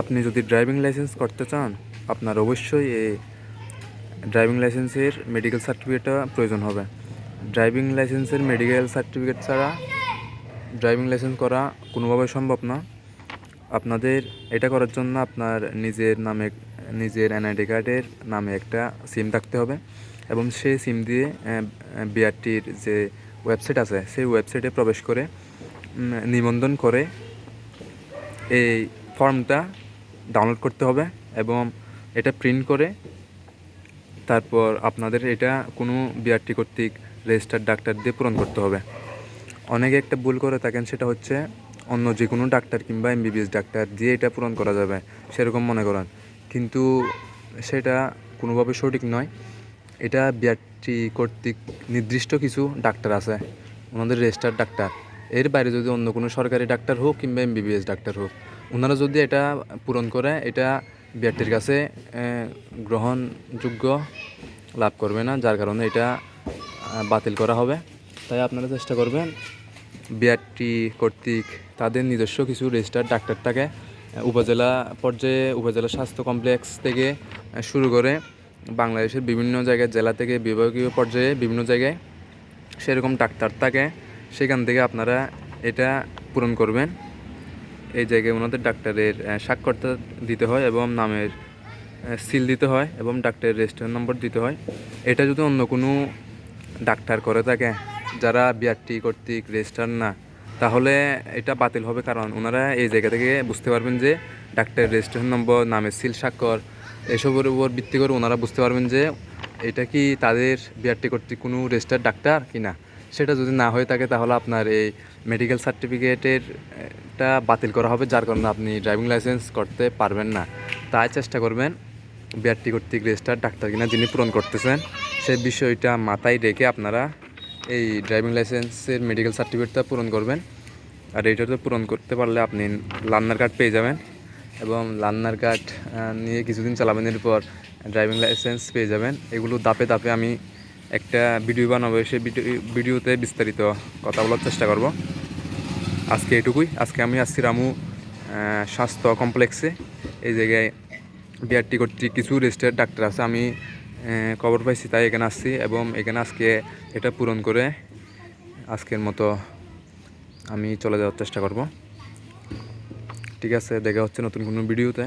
আপনি যদি driving licence করতে চান, আপনার অবশ্যই এই ড্রাইভিং লাইসেন্সের মেডিকেল সার্টিফিকেটটা প্রয়োজন হবে। ড্রাইভিং লাইসেন্সের মেডিকেল সার্টিফিকেট ছাড়া ড্রাইভিং লাইসেন্স করা কোনোভাবে সম্ভব না। আপনাদের এটা করার জন্য আপনার নিজের নামে, নিজের এনআইডি কার্ডের নামে একটা সিম থাকতে হবে এবং সেই সিম দিয়ে বিআরটির যে ওয়েবসাইট আছে, সেই ওয়েবসাইটে প্রবেশ করে নিবন্ধন করে এই ফর্মটা ডাউনলোড করতে হবে এবং এটা প্রিন্ট করে তারপর আপনাদের এটা কোনো বিআরটি কর্তৃক রেজিস্টার ডাক্তার দিয়ে পূরণ করতে হবে। অনেকে একটা ভুল করে থাকেন, সেটা হচ্ছে অন্য যে কোনো ডাক্তার কিংবা এমবিবিএস ডাক্তার দিয়ে এটা পূরণ করা যাবে, সেরকম মনে করেন। কিন্তু সেটা কোনোভাবে সঠিক নয়। এটা বিআরটি কর্তৃক নির্দিষ্ট কিছু ডাক্তার আছে, ওনাদের রেজিস্টার ডাক্তার এর বাইরে যদি অন্য কোনো সরকারি ডাক্তার হোক কিংবা এমবিবিএস ডাক্তার হোক ওনারা যদি এটা পূরণ করে, এটা বিআরটির কাছে গ্রহণযোগ্য লাভ করবে না, যার কারণে এটা বাতিল করা হবে। তাই আপনারা চেষ্টা করবেন, বিআরটি কর্তৃক তাদের নিজস্ব কিছু রেজিস্টার ডাক্তার থাকে উপজেলা পর্যায়ে, উপজেলা স্বাস্থ্য কমপ্লেক্স থেকে শুরু করে বাংলাদেশের বিভিন্ন জায়গায়, জেলা থেকে বিভাগীয় পর্যায়ে বিভিন্ন জায়গায় সেরকম ডাক্তার থাকে সেখান থেকে আপনারা এটা পূরণ করবেন। এই জায়গায় ওনাদের ডাক্তারের স্বাক্ষরটা দিতে হয় এবং নামের সিল দিতে হয় এবং ডাক্তারের রেজিস্টার নম্বর দিতে হয়। এটা যদি অন্য কোনো ডাক্তার করে থাকে, যারা বিআরটি কর্তৃক রেজিস্টার না, তাহলে এটা বাতিল হবে কারণ ওনারা এই জায়গা থেকে বুঝতে পারবেন যে ডাক্তারের রেজিস্ট্রেশন নম্বর, নামের সিল স্বাক্ষর, এসবের উপর ভিত্তি করে ওনারা বুঝতে পারবেন যে এটা কি তাদের বিআরটি কর্তৃক কোনো রেজিস্টার ডাক্তার কি না সেটা যদি না হয়ে থাকে তাহলে আপনার এই মেডিকেল সার্টিফিকেটের টা বাতিল করা হবে, যার কারণে আপনি ড্রাইভিং লাইসেন্স করতে পারবেন না। তাই চেষ্টা করবেন বিআরটি কর্তৃক রেজিস্টার ডাক্তার কিনা যিনি পূরণ করতেছেন সেই বিষয়টা মাথায় রেখে আপনারা এই ড্রাইভিং লাইসেন্সের মেডিকেল সার্টিফিকেটটা পূরণ করবেন। আর এইটাতে পূরণ করতে পারলে আপনি লার্নার কার্ড পেয়ে যাবেন এবং লার্নার কার্ড নিয়ে কিছুদিন চালাবেন এরপর ড্রাইভিং লাইসেন্স পেয়ে যাবেন। এগুলো দাপে দাপে আমি একটা ভিডিও বানাবো সেই ভিডিও ভিডিওতে বিস্তারিত কথা বলার চেষ্টা করব। আজকে এটুকুই আজকে আমি আসছি রামু স্বাস্থ্য কমপ্লেক্সে। এই জায়গায় বিআরটি কর্তৃক কিছু রেজিস্টার্ড ডাক্তার আছে, আমি খবর পাইছি, তাই এখানে আসছি এবং এখানে আজকে এটা পূরণ করে আজকের মতো আমি চলে যাওয়ার চেষ্টা করব। ঠিক আছে, দেখা হচ্ছে নতুন কোনো ভিডিওতে।